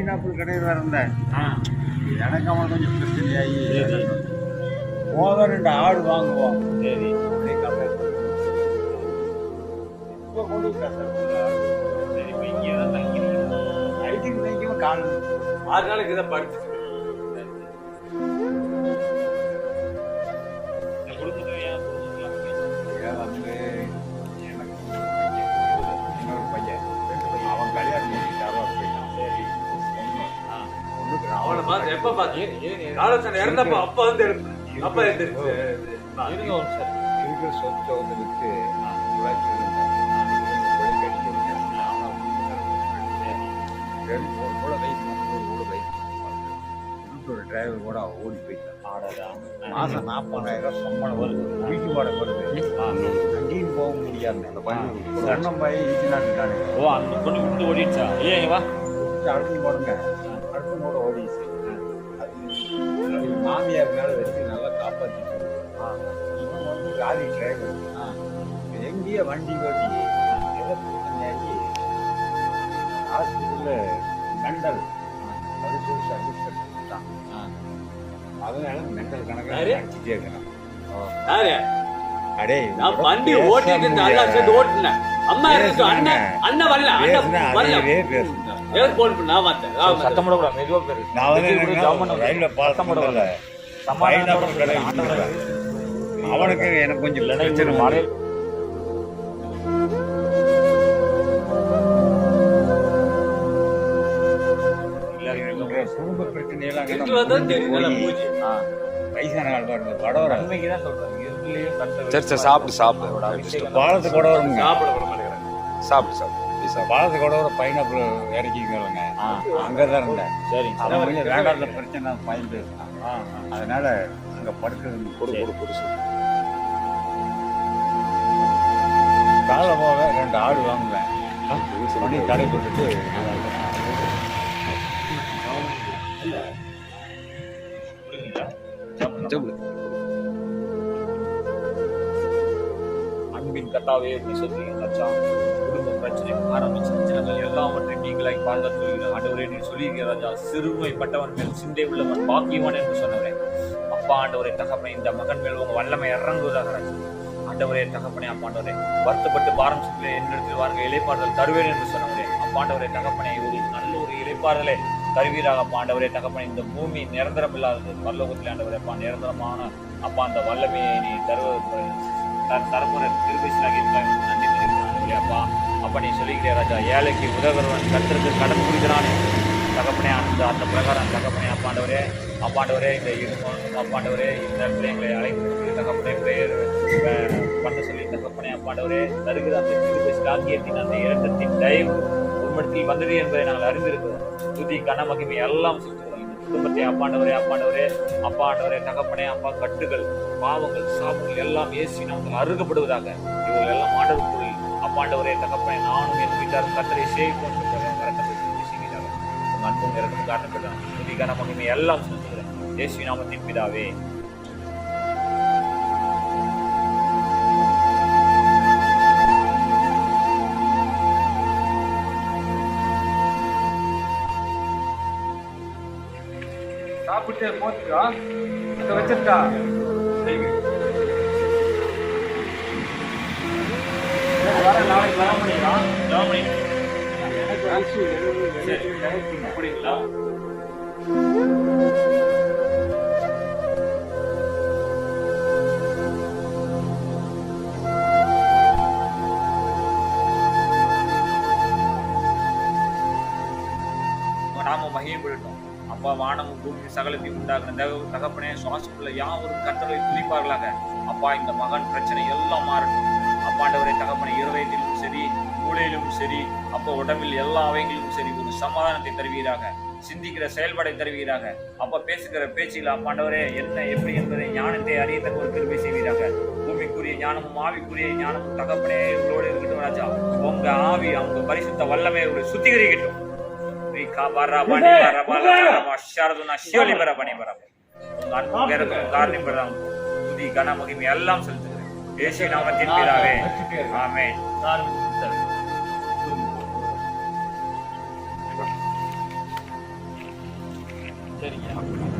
Pineapple கடையில் இருந்தேன். எனக்கு அவன் கொஞ்சம் பிரச்சனையாகி. போக ரெண்டு ஆடு வாங்குவோம். சரி. இப்போ கொண்டு சரி. இப்போ இங்கே தான் தங்கிக்கிறீங்க நைட்டுக்கு நினைக்கும் கால். ஆறு நாளைக்கு இதை படிச்சு பார்த்து எப்ப பார்த்து காலச்சனை இறந்தப்ப அப்பா வந்து அப்பா எழுந்திருச்சு இருங்க ஒரு சார் இருக்கிற சொத்தை வந்து ஒரு டிரைவர் கூட ஓடி போயிட்டான் மாதம் நாற்பதாயிரம் சம்பளம் வருது. வீட்டு வாடகை வருது. அங்கேயும் போக முடியாது. அந்த பையன் சன்னம் பையன் ஈட்டினாட்டுக்கானே ஓ அந்த பொண்ணு விட்டு ஓடிடுச்சா? ஏன் வா. அடுத்து போடுங்க. அடுத்து அது அது மாமியார் மேலே வச்சு நல்லா காப்பாற்றிட்டு இவன் வந்து லாரி டிரைவர் எங்கேயோ வண்டி ஓட்டி பிரச்சனையாகி ஹாஸ்பிட்டலில் மெண்டல். கட்டிட்டான் அதனால மெண்டல்? கணக்கில் அடிச்சுட்டே இருக்கிறான். அடே நான் வண்டி ஓட்டிட்டு இருந்தேன் அண்ணா. சேர்ந்து ஓட்டுனேன். அம்மா இருக்கு. அண்ணன் அண்ணன் வரல அண்ணன் வரல. அதையவே பேசுனான். ஏன் போன் பண்ண நான் பார்த்தேன் சத்தம் போடக்கூடாது. மெதுவாக பேரு. நான் வந்து ஜாமன் ரயில்ல சத்தம் போடக்கூடாது. அவனுக்கு எனக்கு கொஞ்சம் பிரச்சனை வந்து. குடும்ப பிரச்சனையெல்லாம் அங்க இருந்து வந்தா நம்ம தெரியும் நல்லா போய் மூஞ்சி. வயசான ஆள் பாருங்க வடவர நன்மைக்கு தான் சொல்றேன் இருளையும் கட்ட சரி சரி சாப்பிடு சாப்பிடு. அபிஷேகம் பாலத்து கொடவரங்க சாப்பிட வர மாட்டேங்கிறேன் சாப்பிடு சாப்பிடு. சாப்பிடு பாலத்து கொடவர பைனாப்பிள் இறக்கிக்கலங்க ஆ. அங்கதான் இருந்தேன். சரி கொஞ்சம் வேண்டாத பிரச்சனை பயந்து இருந்தான். அதனால அங்க படுக்கிறது கொடு கொடு கொடு சொல்லு. காலை போக ரெண்டு ஆடு வாங்குவேன். பண்ணி கடை போட்டுட்டு. கத்தாவே நீ சொல்றீங்க மச்சான் குடும்ப பிரச்சனை ஆரம்பிச்சு பிரச்சனைகள் எல்லாவற்றையும் நீங்களாய் பாதுகாத்து சொல்கிறேன் ஆண்டவரே நீ சொல்லியிருக்கிற ராஜா. சிறுமைப்பட்டவன் மேல் சிந்தை உள்ளவன் பாக்கியவன் என்று சொன்னவரே. அப்பா ஆண்டவரே தகப்பனை இந்த மகன் மேல் உங்க வல்லமை இறங்குவதாக ராஜா ஆண்டவரே தகப்பனே அப்பாண்டவரே வருத்தப்பட்டு பாரம் சுற்றி என்னிடத்தில் வாருங்க இலைப்பாறுதல் தருவேன் என்று சொன்னவரே. அப்பாண்டவரே தகப்பனே ஒரு நல்ல ஒரு இலைப்பாறுதலை தருவீராக அப்பாண்டவரே தகப்பனை. இந்த பூமி நிரந்தரம் இல்லாதது பரலோகத்தில் ஆண்டவரே அப்பா நிரந்தரமான அப்பா அந்த வல்லமையை நீ தருவதற்கு தரப்புற திருப்பதிலாகி நன்றி தெரிவிக்கிறான் அப்பா அப்பா நீ சொல்லிக்கிறே ராஜா. ஏழைக்கு உதவுறவன் கத்திற்கு கடன் கொடுக்கிறானே தகப்பனே அந்த அந்த பிரகாரம் தகப்பனே அப்பாண்டவரே அப்பாண்டவரே இந்த இருக்கும் அப்பாண்டவரே இந்த பிள்ளைங்களை அழைத்து தகப்பனே பெயர் பண்ண சொல்லி தகப்பனே அப்பாண்டவரே தருகிற அந்த திருப்பி ராஜ்யத்தின் அந்த இரட்டத்தின் தயவு உண்மத்தில் வந்தது என்பதை நாங்கள் அறிந்திருக்கிறோம். துதி கன மகிமை எல்லாம் செலுத்துகிறோம் இந்த குடும்பத்தை அப்பாண்டவரே அப்பாண்டவரே அப்பாண்டவரே தகப்பனே அப்பா கட்டுகள் பாவங்கள் சாபங்கள் எல்லாம் இயேசு நாங்கள் அருகப்படுவதாக இவர்கள் எல்லாம் ஆண்டவருக்குள் அப்பாண்டவரே தகப்பனே நானும் என் வீட்டார் கத்தரை சேவிப்போம் அன்பும் இறக்கும் காரணப்பட்டான் துதி கன மகிமை எல்லாம் சொல்லுகிறேன் இயேசு நாமத்தின் பிதாவே. சாப்பிட்டு போச்சுக்கா? இதை வச்சிருக்கா? நாளைக்கு வர முடியுமா அப்படிங்களா நாம அப்பா வானமும் பூமி சகலத்தையும் உண்டாகின தக- தகப்பனே சுவாசத்துள்ள யாவரும் கத்தலை துதிப்பார்களாக. அப்பா இந்த மகன் பிரச்சனை எல்லாம் மாறட்டும். அப்பாண்ட தகப்பனை இருதயத்திலும் சரி மூளையிலும் சரி அப்போ உடம்பில் எல்லா அவைகளிலும் சரி ஒரு சமாதானத்தை தருவீராக சிந்திக்கிற செயல்பாடை தருவீராக அப்போ பேசுகிற பேச்சில் அப்பாண்டவரே என்ன எப்படி என்பதை ஞானத்தை அறியத்தக்க ஒரு கிருபை செய்வீராக. பூமிக்குரிய ஞானமும் ஆவிக்குரிய ஞானமும் தகப்பனே உங்களோடு இருக்கட்டும் ராஜா. உங்க ஆவி அவங்க பரிசுத்த வல்லமே உங்களை சுத்திகரிக்கட்டும். ரீகா பரா பனி பரா பலா உங்க அன்பும் காரணம் பரலாம் துதி கன மகிமை எல்லாம் செலுத்துகிறேன் இயேசு நாமத்தின் பிதாவே. ஆமென். சரிங்க.